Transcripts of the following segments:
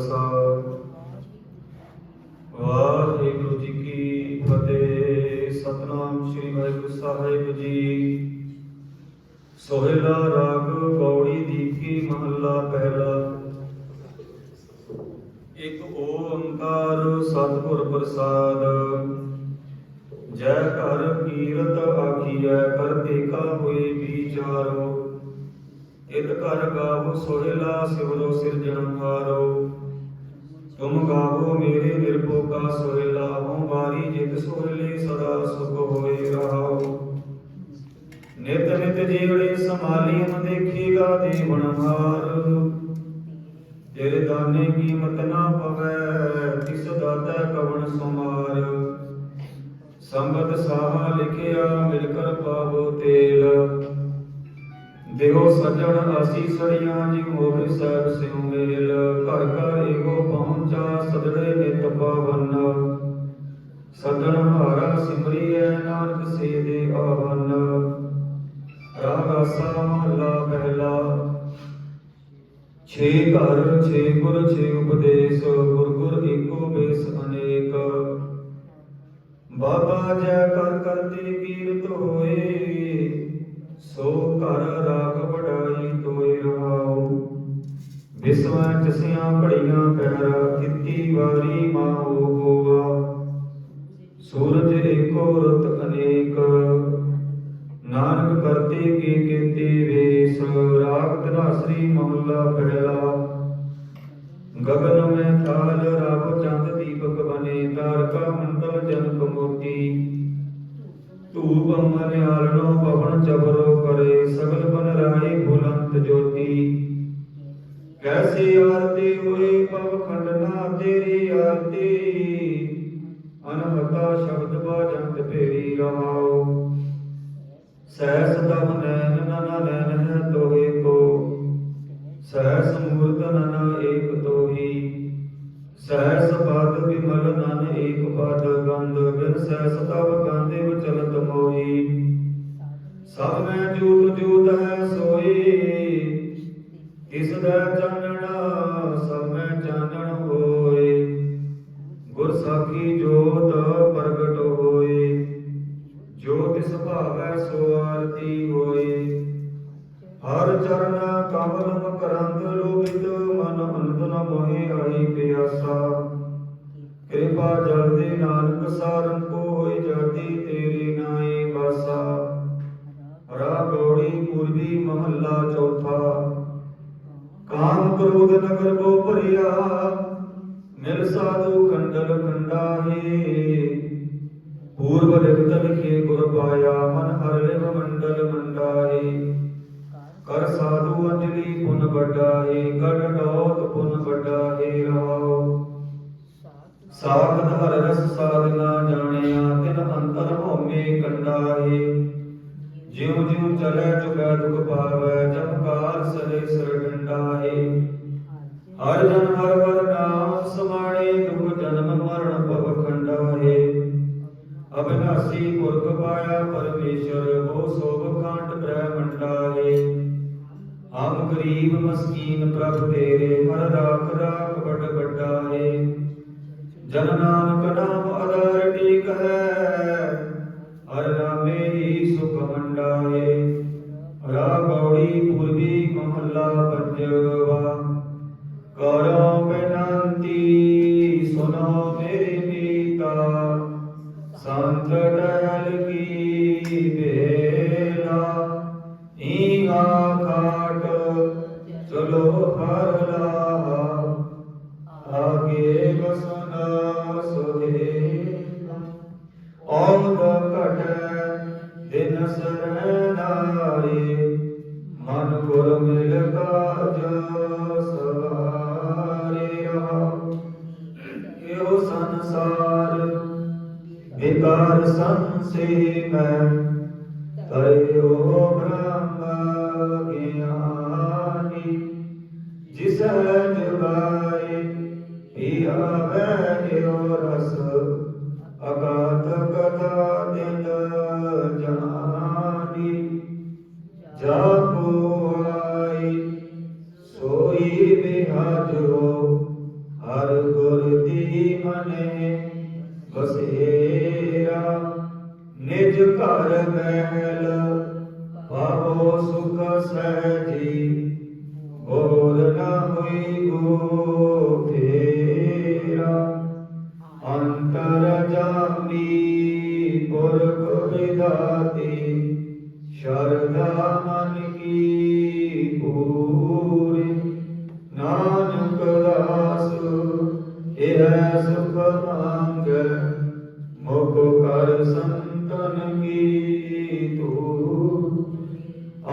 ਖਾਲਸਾ ਵਾਹਿਗੁਰੂ ਜੀ ਕੀ ਫਤਿਹ। ਸਤਨਾਮ ਸ੍ਰੀ ਵਾਹਿਗੁਰੂ ਸਾਹਿਬ ਜੀ। ਸੋਹਿਲਾ ਰਾਗ ਗੌੜੀ ਦੀਪੀ ਮਹੱਲਾ ਪਹਿਲਾ। ਇੱਕ ਓੰਕਾਰ ਸਤਿਗੁਰ ਪ੍ਰਸਾਦ। ਜੈ ਘਰ ਕੀਰਤ ਆਖੀਐ ਕਰ ਦੇਖਾ ਹੋਏ ਵਿਚਾਰੋ। ਇਕ ਘਰ ਗਾਵੋ ਸੋਹਿਲਾ ਸਿਵਰੋ ਸਿਰਜਣਹਾਰੋ ਤੁਮ ਗਾਵੋ ਮੇਰੇ ਨਿਰਭਉ ਕਾ ਸੋਹਿਲਾ ਹਉ ਬਾਰੀ ਜਿਤ ਸੋਹਿਲੇ ਸਦਾ ਸੁਖ ਹੋਏ ਰਹਾਓ। ਨਿਤ ਨਿਤ ਜੀਵੜੇ ਸੰਭਾਲੀਨ ਦੇਖੇਗਾ ਦੇਵਨ ਹਾਰ। ਤੇਰੇ ਦਾਨੇ ਕੀਮਤ ਨਾ ਪਵੈ, ਤਿਸ ਦਾਤਾ ਕਵਣ ਸੁਮਾਰ ਸੰਗਤ ਸਾਹਾ ਲਿਖਿਆ, ਮਿਲ ਕਰ ਪਾਵੋ ਤੇਲ। ਦੇਹੋ ਸੱਜਣ ਆਸੀ ਸੜੀਆਂ ਜੀ ਹੋਵੇ ਸਹਿਬ ਸਿਉ ਮੇਲ। ਘਰ ਘਰ ਏਗੋ ਪਹੁੰਚਾ ਸਦੜੇ ਨਿਤ ਪਾਵਨ। ਸੱਜਣ ਹਾਰਾ ਸਿਮਰੀਐ ਨਾਨਕ ਸੇ ਦੇ ਆਵਨ। ਰਾਗ ਆਸਾ ਮਹਲਾ ਪਹਿਲਾ। ਛੇ ਘਰ, ਛੇ ਗੁਰ, ਛੇ ਉਪਦੇਸ਼, ਗੁਰ ਗੁਰ ਏਕੋ ਬੇਸ ਅਨੇਕ। ਬਾਬਾ ਜੈ ਕਰ ਕਰਤੇ ਕੀਰਤ ਹੋਏ ਸੋ ਘਰ ਰਾਗ ਵਿਸਵਾ ਚਸਿਆਂ ਘੜੀਆਂ ਪਹਿਰਾ ਕੀਤੀ ਵਾਰੀ ਮਾਹੋ ਹੋਵਾ ਸੂਰਜ ਏਕੋ ਰਤ ਅਨੇਕ, ਨਾਨਕ ਕਰਤੇ ਕੀ ਕੀਤੇ ਵੇਸ, ਰਾਗ ਧਨਾਸਰੀ ਮਹੱਲਾ ਪਹਿਲਾ। ਗਗਨ ਮੈਂ ਥਾਲ ਰਬ ਚੰਦ ਦੀਪਕ ਬਨੇ, ਤਾਰਕਾ ਮੰਡਲ ਜਨਕ ਮੋਤੀ। ਧੂਪ ਮਨਿਆਲਣੋ ਪਵਨ ਚਬਰੋ ਕਰੇ, ਸਗਲ ਬਨ ਰਾਏ ਬੁਲੰਤ ਜੋਤੀ। ਕੈਸੀ ਆਰਤੀ ਹੋਏ ਪਵ ਖੰਡਨਾ ਤੇਰੀ ਆਰਤੀ। ਅਨਹਤਾ ਸ਼ਬਦ ਬਾਜੰਤ ਭੇਰੀ ਰਹਾਉ। ਸਹਿਸ ਤਬ ਨੈਨ ਨਨ ਨੈਨ ਹੈ ਤੋਏ ਕੋ। ਸਹਿਸ ਮੂਰਤ ਨਨ ਏਕ ਤੋਹੀ। ਸਹਿਸ ਪਦ ਵਿਮਲ ਨਨ ਏਕ ਪਦ ਗੰਧ। ਬਿਨ ਸਹਿਸ ਤਬ ਗਾਂਦੇ ਵਿਚਲਤ ਮੋਈ ਸਭ ਮੈਂ ਜੂਤ ਜੂਤ ਹੈ ਸੋਈ ਇਸ ਦਾ ਚਾਨਣਾ ਸਭ ਚਾਨਣ ਹੋਏ। ਗੁਰ ਸਾਖੀ ਜੋਤ ਪ੍ਰਗਟ ਹੋਏ। ਜੋ ਤਿਸ ਭਾਵੈ ਸੋ ਆਰਤੀ ਹੋਏ। ਹਰ ਚਰਨ ਕਮਲ ਮਕਰੰਦ ਲੋਭਿਤ ਮਨ ਅਨੰਦ ਨ ਮੋਹਿ ਆਈ ਪਿਆਸਾ। ਕਿਰਪਾ ਜਲ ਦੇ ਨਾਨਕ ਸਾਰਨ ਕੋ ਕਾਮ ਨਗਰ ਕੋ ਭਰਿਆ ਮਿਲ ਸਾਧੂ ਖੰਡਲ ਖੰਡਾਹੇ ਪੂਰਬ ਲਿਖਤ ਲਿਖੇ ਗੁਰ ਪਾਇਆ, ਮਨ ਹਰ ਲਿਵ ਮੰਡਲ ਮੰਡਾਏ ਕਰ ਸਾਧੂ ਅੰਜਲੀ ਪੁਨ ਵੱਡਾਏ ਗੜ ਡੋਤ ਪੁਨ ਵੱਡਾਏ ਰਹਾਉ ਸਾਖਤ ਹਰ ਰਸ ਸਾਧਨਾ ਜਾਣਿਆ, ਤਿਨ ਅੰਤਰ ਭਉਮੇ ਕੰਡਾਏ ਜਿਉ ਜਿਉ ਚਲੇ ਚੁਕੈ ਦੁਖ ਪਾਵੈ ਹਰ ਜਨ ਹਰ ਹਰ ਨਾਮ ਸਮਾਣੇ, ਦੁਖ ਜਨਮ ਮਰਨ ਭਵ ਖੰਡਾਏ ਅਬਨਾਸੀ ਪੁਰਖ ਪਾਇਆ ਪਰਮੇਸ਼ਰ, ਬੋ ਸੋਭ ਖਾਂਡ ਬ੍ਰਹਮੰਡਾਏ ਹਮ ਗਰੀਬ ਮਸਕੀਨ ਪ੍ਰਭ ਤੇਰੇ, ਹਰ ਰਾਖ ਰਾਖ ਵੱਡ ਵੱਡਾਏ ਜਨ ਨਾਨਕ ਨਾਮ ਆਧਾਰ ਟੀਕ ਹੈ, ਹਰ ਨਾਮੇ ਹੀ ਸੁਖ ਮੰਡਾਏ ਰਾ ਗੌੜੀ ਪੂਰਬੀ ਮਹੱਲਾ ਪੰਜਵਾ। ਕਰੋ ਬੇਨੰਤੀ ਸੁਨੋ ਮੇਰੇ ਪੀਤਾ। ਸੰਤ ਟਹਿਲ ਕੀ ਬੇਲਾ ਈਗਾ ਖਾਟ ਚਲੋ ਵਿਕਾਰ ਸੰਸੇ ਮੈਂ ਤਰਿਓ ਬ੍ਰਹਮ ਗਿਆਨੀ, ਜਿਸ ਜੁਗਾਏ ਹੀ ਆਵੇ ਰਸ ਅਗਾਤ ਕਥਾ ਦਿਨ ਜਾਣੀ ਜਾ ਆਈ, ਸੋਈ ਬਿਹਾਜੋ ਮਨੇ ਬਸੇ ਨਿਜ ਘਰ ਮਹਿਲ ਪਾਵੋ ਸੁਖ ਸਹਿਜੀ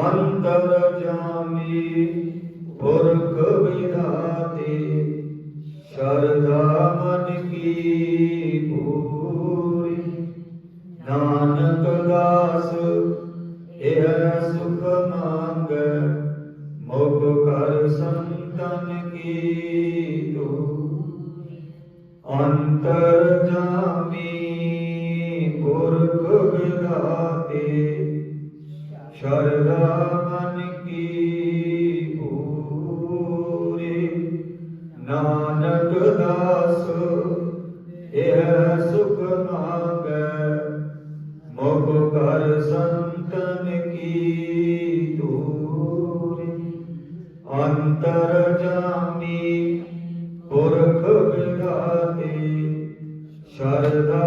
ਅੰਤਰ ਜਾਮੀ, ਪੁਰਖ ਵਿਦਾਤੇ, ਸ਼ਰਧਾ ਮਨ ਕੀ ਪੂਰੀ। ਨਾਨਕ ਦਾਸ, ਇਹ ਸੁਖ ਮੰਗ, ਮੁਖ ਕਰ ਸੰਤਨ ਕੀ ਤੂ। ਅੰਤਰ ਜਾਮੀ ਸ਼ਰਧਾ ਮਨ ਕੀ ਪੂਰੀ? ਨਾਨਕ ਦਾਸ, ਇਹ ਸੁਖ ਮੰਗੈ। ਮੁਖ ਕਰ ਸੰਤਨ ਕੀ ਦੂਰੀ? ਅੰਤਰ ਜਾਮੀ ਪੁਰਖ ਵਿਦਾਤੇ ਸ਼ਰਧਾ